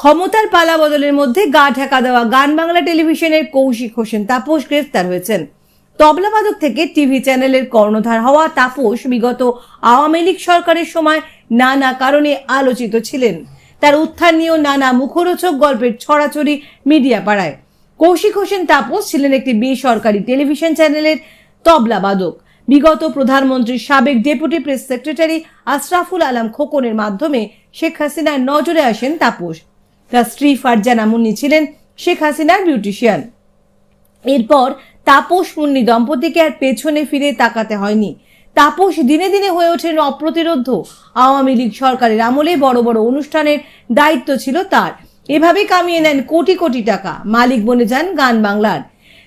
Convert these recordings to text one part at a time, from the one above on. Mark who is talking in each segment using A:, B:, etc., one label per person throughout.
A: ক্ষমতার পালা বদলের মধ্যে গা ঢাকা দেওয়া গান বাংলা টেলিভিশনের কৌশিক হোসেন তাপস গ্রেফতার হয়েছেন। তবলাবাদক থেকে টিভি চ্যানেলের কর্ণধার হওয়া তাপস বিগত আওয়ামী লীগ সরকারের সময় নানা কারণে আলোচিত ছিলেন। তার উত্থান নিয়েও নানা মুখরোচক গল্পের ছড়াছড়ি মিডিয়া পাড়ায়। কৌশিক হোসেন তাপস ছিলেন একটি বেসরকারি টেলিভিশন চ্যানেলের তবলাবাদক বিগত প্রধানমন্ত্রীর সাবেক deputy press secretary Ashraful Alam খোকনের মাধ্যমে শেখ হাসিনার নজরে আসেন তাপস। তার স্ত্রী ফারজানা মুন্নি ছিলেন শেখ হাসিনার বিউটিশিয়ান। এরপর তাপস মুন্নি দম্পতিকে আর পেছনে ফিরে তাকাতে হয়নি। তাপস দিনে দিনে হয়ে ওঠেন অপ্রতিরোধ। আওয়ামী লীগ সরকারের আমলে বড় বড় অনুষ্ঠানের দায়িত্ব ছিল তার। এভাবে কামিয়ে নেন কোটি কোটি টাকা। মালিক বনে যান গান বাংলার।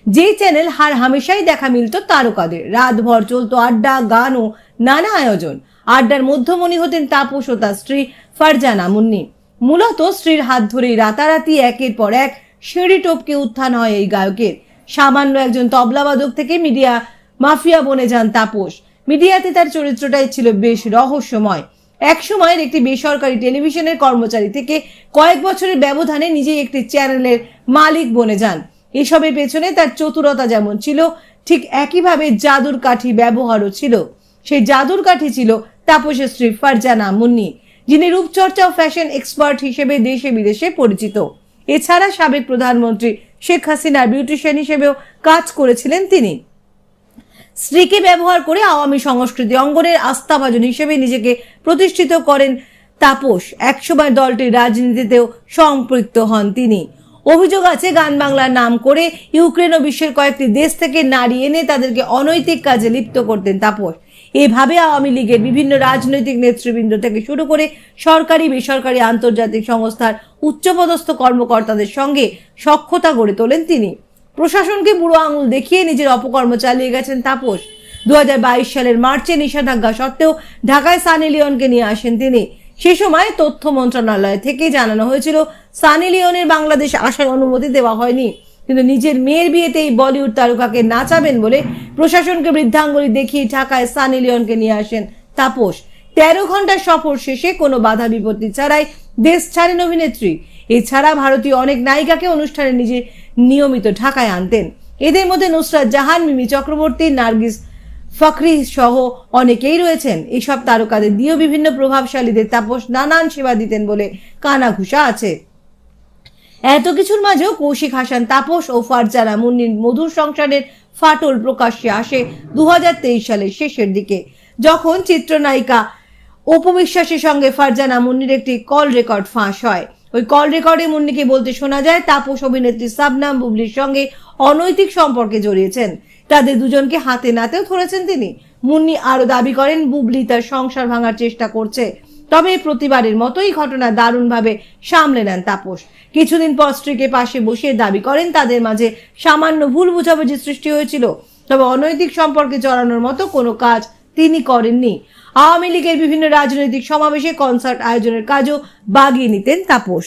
A: যে চ্যানেল হার হামেশাই দেখা মিলত তারকাদের। রাতভর চলতো আড্ডা, গান ও নানা আয়োজন। আড্ডার মধ্যমণি হতেন তাপস ও তার স্ত্রী ফারজানা মুন্নি মূলত স্ত্রীর হাত ধরেই রাতারাতি একের পর এক সিঁড়ি টপকে উত্থান হয় এই গায়কের। সামান্য একজন তবলাবাদক থেকে মিডিয়া মাফিয়া বনে যান তাপস। মিডিয়াতে তার চরিত্রটাই ছিল বেশ রহস্যময়। এক সময়ের একটি বেসরকারি টেলিভিশনের কর্মচারী থেকে কয়েক বছরের ব্যবধানে নিজেই একটি চ্যানেলের মালিক বনে যান। এসবের পেছনে তার চতুরতা যেমন ছিল, ঠিক একইভাবে জাদুর কাঠি ব্যবহারও ছিল। সেই জাদুর কাঠি ছিল তাপসের স্ত্রী ফারজানা মুন্নি। যিনি রূপচর্চা ও ফ্যাশন এক্সপার্ট হিসেবে দেশে বিদেশে পরিচিত। এছাড়া সাবেক প্রধানমন্ত্রী শেখ হাসিনার বিউটিশিয়ান হিসেবেও কাজ করেছিলেন তিনি। স্ত্রীকে ব্যবহার করে আওয়ামী সংস্কৃতি অঙ্গনের আস্থাভাজন হিসেবে নিজেকে প্রতিষ্ঠিত করেন তাপস। একসময় দলটির রাজনীতিতেও সম্পৃক্ত হন তিনি। অভিযোগ আছে গান বাংলার নাম করে ইউক্রেন ও বিশ্বের কয়েকটি দেশ থেকে নারী এনে তাদেরকে অনৈতিক কাজে লিপ্ত করতেন তাপস। এভাবে আওয়ামী লীগের বিভিন্ন রাজনৈতিক নেতৃবৃন্দ থেকে শুরু করে সরকারি, বেসরকারি আন্তর্জাতিক সংস্থার উচ্চপদস্থ কর্মকর্তাদের সঙ্গে সক্ষতা গড়ে তোলেন তিনি। প্রশাসনকে বুড়ো আঙুল দেখিয়ে নিজের অপকর্ম চালিয়ে গেছেন তাপস। দু হাজার বাইশ সালের মার্চে নিষেধাজ্ঞা সত্ত্বেও ঢাকায় সানি লিওনকে নিয়ে আসেন তিনি। সে সময় তথ্য মন্ত্রণালয় থেকে জানানো হয়েছিল, সানি লিওনের বাংলাদেশ আসার অনুমতি দেওয়া হয়নি। কিন্তু নিজের মেয়ের বিয়েতে এই বলিউড তারকাকে নাচাবেন বলে প্রশাসনকে বৃদ্ধাঙ্গুলি দেখিয়ে ঢাকায় সানি লিওনকে নিয়ে আসেন তাপস। তেরো ঘণ্টার সফর শেষে কোনো বাধা বিপত্তি ছাড়াই দেশ ছাড়েন অভিনেত্রী। এছাড়া ভারতীয় অনেক নায়িকাকে অনুষ্ঠানে নিজে নিয়মিত ঢাকায় আনতেন। এদের মধ্যে নুসরাত জাহান, মিমি চক্রবর্তী, নার্গিস ফখরি সহ অনেকেই রয়েছেন। এইসব তারকাদের দিয়েও বিভিন্ন প্রভাবশালীদের তাপস নানান সেবা দিতেন বলে কানাঘুষা আছে। এত কিছুর মাঝেও কৌশিক হাসান, তাপস ও ফারজানা মুন্নির মধুর সংসারের ফাটল প্রকাশ্যে আসে দু হাজার তেইশ সালের শেষের দিকে। যখন চিত্রনায়িকা উপবিশ্বাসের সঙ্গে ফারজানা মুন্নির একটি কল রেকর্ড ফাঁস হয়। ওই কল রেকর্ডে মুন্নিকে বলতে শোনা যায়, তাপস অভিনেত্রী সাবনাম বুবলির সঙ্গে অনৈতিক সম্পর্কে জড়িয়েছেন। তাদের দুজনকে হাতে নাতেও ধরেছেন তিনি। মুন্নি আরও দাবি করেন, বুবলি তার সংসার ভাঙার চেষ্টা করছে। তবে প্রতিবারের মতোই ঘটনা দারুণভাবে সামলে নেন তাপস। কিছুদিন পর স্ত্রীকে পাশে বসিয়ে দাবি করেন, তাদের মাঝে সামান্য ভুল বুঝাবুঝি সৃষ্টি হয়েছিল। তবে অনৈতিক সম্পর্কে জড়ানোর মতো কোনো কাজ তিনি করেননি। আওয়ামী লীগের বিভিন্ন রাজনৈতিক সমাবেশে কনসার্ট আয়োজনের কাজও বাগিয়ে নিতেন তাপস।